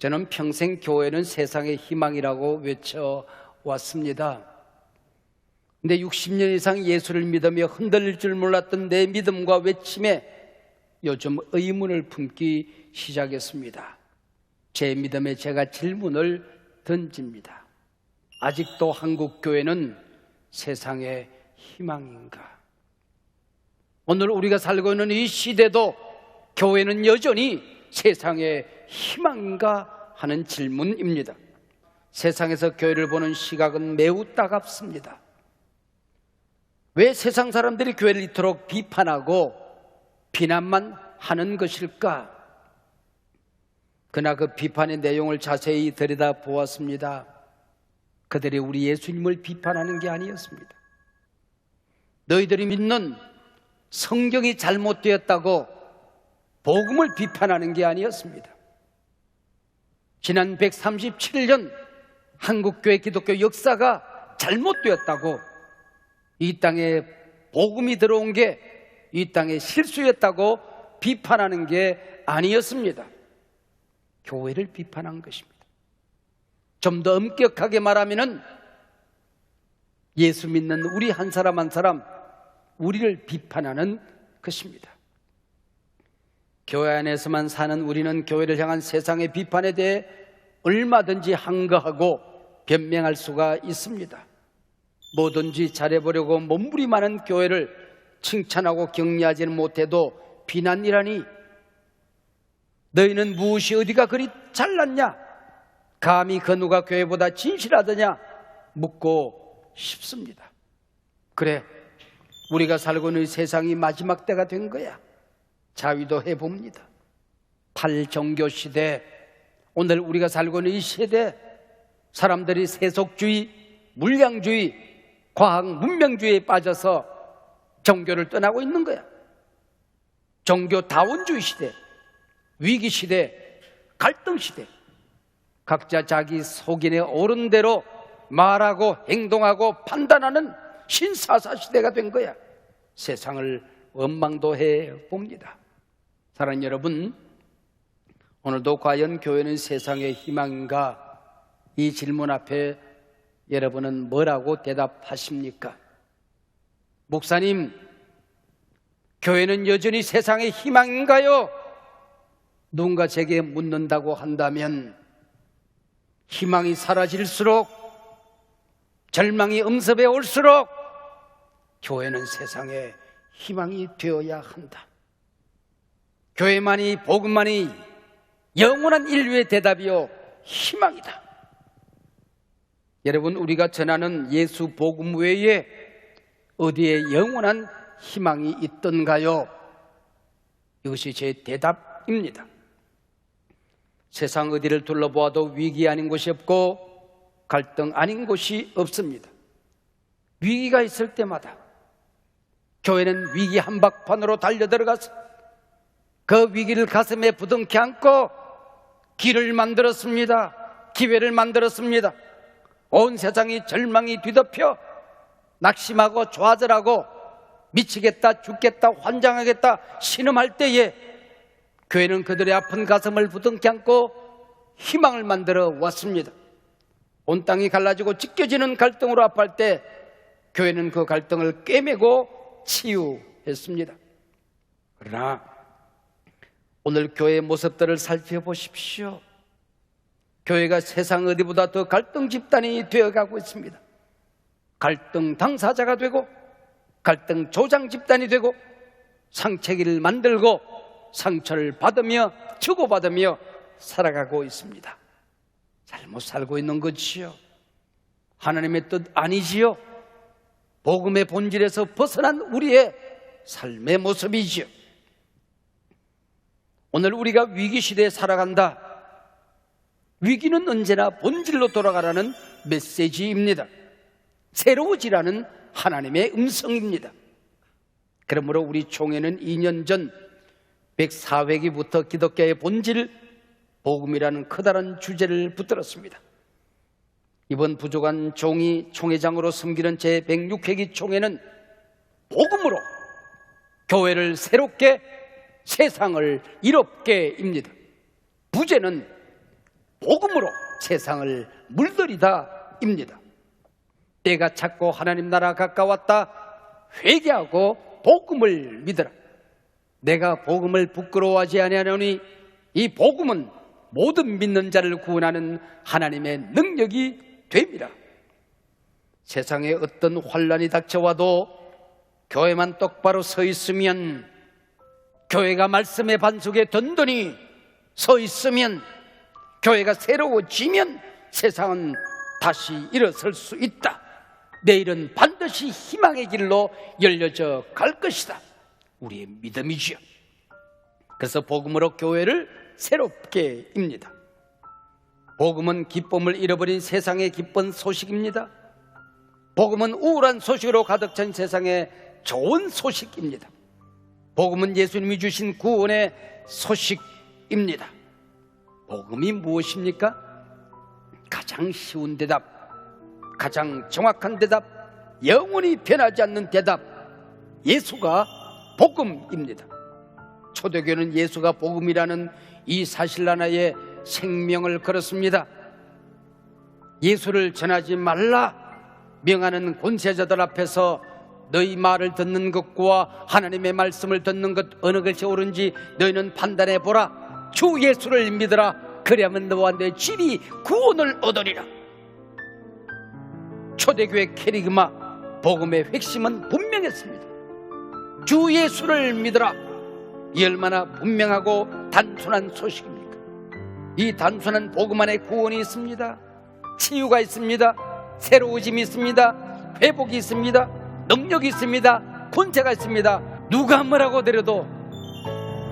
저는 평생 교회는 세상의 희망이라고 외쳐왔습니다. 근데 60년 이상 예수를 믿으며 흔들릴 줄 몰랐던 내 믿음과 외침에 요즘 의문을 품기 시작했습니다. 제 믿음에 제가 질문을 던집니다. 아직도 한국 교회는 세상의 희망인가? 오늘 우리가 살고 있는 이 시대도 교회는 여전히 세상의 희망인가 하는 질문입니다. 세상에서 교회를 보는 시각은 매우 따갑습니다. 왜 세상 사람들이 교회를 이토록 비판하고 비난만 하는 것일까? 그러나 그 비판의 내용을 자세히 들여다 보았습니다. 그들이 우리 예수님을 비판하는 게 아니었습니다. 너희들이 믿는 성경이 잘못되었다고 복음을 비판하는 게 아니었습니다. 지난 137년 한국교회 기독교 역사가 잘못되었다고 이 땅에 복음이 들어온 게 이 땅에 실수였다고 비판하는 게 아니었습니다. 교회를 비판한 것입니다. 좀 더 엄격하게 말하면은 예수 믿는 우리 한 사람 한 사람 우리를 비판하는 것입니다. 교회 안에서만 사는 우리는 교회를 향한 세상의 비판에 대해 얼마든지 항거하고 변명할 수가 있습니다. 뭐든지 잘해보려고 몸부림하는 교회를 칭찬하고 격려하지는 못해도 비난이라니 너희는 무엇이 어디가 그리 잘났냐? 감히 그 누가 교회보다 진실하더냐? 묻고 싶습니다. 그래, 우리가 살고 있는 세상이 마지막 때가 된 거야. 자위도 해봅니다. 팔정교 시대, 오늘 우리가 살고 있는 이 시대, 사람들이 세속주의, 물량주의, 과학 문명주의에 빠져서 종교를 떠나고 있는 거야. 종교 다원주의 시대, 위기 시대, 갈등 시대. 각자 자기 속인에 옳은 대로 말하고 행동하고 판단하는 신사사 시대가 된 거야. 세상을 원망도 해 봅니다. 사랑하는 여러분, 오늘도 과연 교회는 세상의 희망인가? 이 질문 앞에 여러분은 뭐라고 대답하십니까? 목사님, 교회는 여전히 세상의 희망인가요? 누군가 제게 묻는다고 한다면 희망이 사라질수록 절망이 음습해 올수록 교회는 세상에 희망이 되어야 한다. 교회만이 복음만이 영원한 인류의 대답이요 희망이다. 여러분 우리가 전하는 예수 복음 외에 어디에 영원한 희망이 있던가요? 이것이 제 대답입니다. 세상 어디를 둘러보아도 위기 아닌 곳이 없고 갈등 아닌 곳이 없습니다. 위기가 있을 때마다 교회는 위기 한박판으로 달려 들어가서 그 위기를 가슴에 부둥켜 안고 길을 만들었습니다. 기회를 만들었습니다. 온 세상이 절망이 뒤덮여 낙심하고 좌절하고 미치겠다, 죽겠다, 환장하겠다, 신음할 때에 교회는 그들의 아픈 가슴을 부둥켜 안고 희망을 만들어 왔습니다. 온 땅이 갈라지고 찢겨지는 갈등으로 아파할 때 교회는 그 갈등을 꿰매고 치유했습니다. 그러나 오늘 교회의 모습들을 살펴보십시오. 교회가 세상 어디보다 더 갈등 집단이 되어가고 있습니다. 갈등 당사자가 되고 갈등 조장 집단이 되고 상체기를 만들고 상처를 받으며 주고받으며 살아가고 있습니다. 잘못 살고 있는 것이요. 하나님의 뜻 아니지요. 복음의 본질에서 벗어난 우리의 삶의 모습이지요. 오늘 우리가 위기 시대에 살아간다. 위기는 언제나 본질로 돌아가라는 메시지입니다. 새로워지라는 하나님의 음성입니다. 그러므로 우리 총회는 2년 전 104회기부터 기독교의 본질, 복음이라는 커다란 주제를 붙들었습니다. 이번 부족한 종이 총회장으로 섬기는 제 106회기 총회는 복음으로 교회를 새롭게 세상을 이롭게 입니다. 부제는 복음으로 세상을 물들이다 입니다. 때가 찼고 하나님 나라 가까웠다. 회개하고 복음을 믿으라. 내가 복음을 부끄러워하지 아니하노니 이 복음은 모든 믿는 자를 구원하는 하나님의 능력이 됩니다. 세상에 어떤 환란이 닥쳐와도 교회만 똑바로 서 있으면 교회가 말씀의 반석에 든든히 서 있으면 교회가 새로워지면 세상은 다시 일어설 수 있다. 내일은 반드시 희망의 길로 열려져 갈 것이다. 우리의 믿음이지요. 그래서 복음으로 교회를 새롭게 입니다. 복음은 기쁨을 잃어버린 세상의 기쁜 소식입니다. 복음은 우울한 소식으로 가득 찬 세상의 좋은 소식입니다. 복음은 예수님이 주신 구원의 소식입니다. 복음이 무엇입니까? 가장 쉬운 대답, 가장 정확한 대답, 영원히 변하지 않는 대답, 예수가 복음입니다. 초대교는 예수가 복음이라는 이 사실 하나에 생명을 걸었습니다. 예수를 전하지 말라 명하는 권세자들 앞에서 너희 말을 듣는 것과 하나님의 말씀을 듣는 것 어느 것이 옳은지 너희는 판단해 보라. 주 예수를 믿으라. 그리하면 너와 내 집이 구원을 얻으리라. 초대교회 캐리그마 복음의 핵심은 분명했습니다. 주 예수를 믿으라. 이 얼마나 분명하고 단순한 소식입니까? 이 단순한 복음 안에 구원이 있습니다. 치유가 있습니다. 새로워짐이 있습니다. 회복이 있습니다. 능력이 있습니다. 권세가 있습니다. 누가 뭐라고 드려도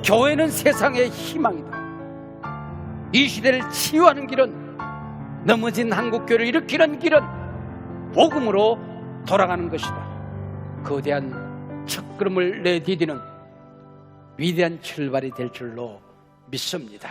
교회는 세상의 희망이다. 이 시대를 치유하는 길은 넘어진 한국교회를 일으키는 길은 복음으로 돌아가는 것이다. 거대한 첫걸음을 내디디는 위대한 출발이 될 줄로 믿습니다.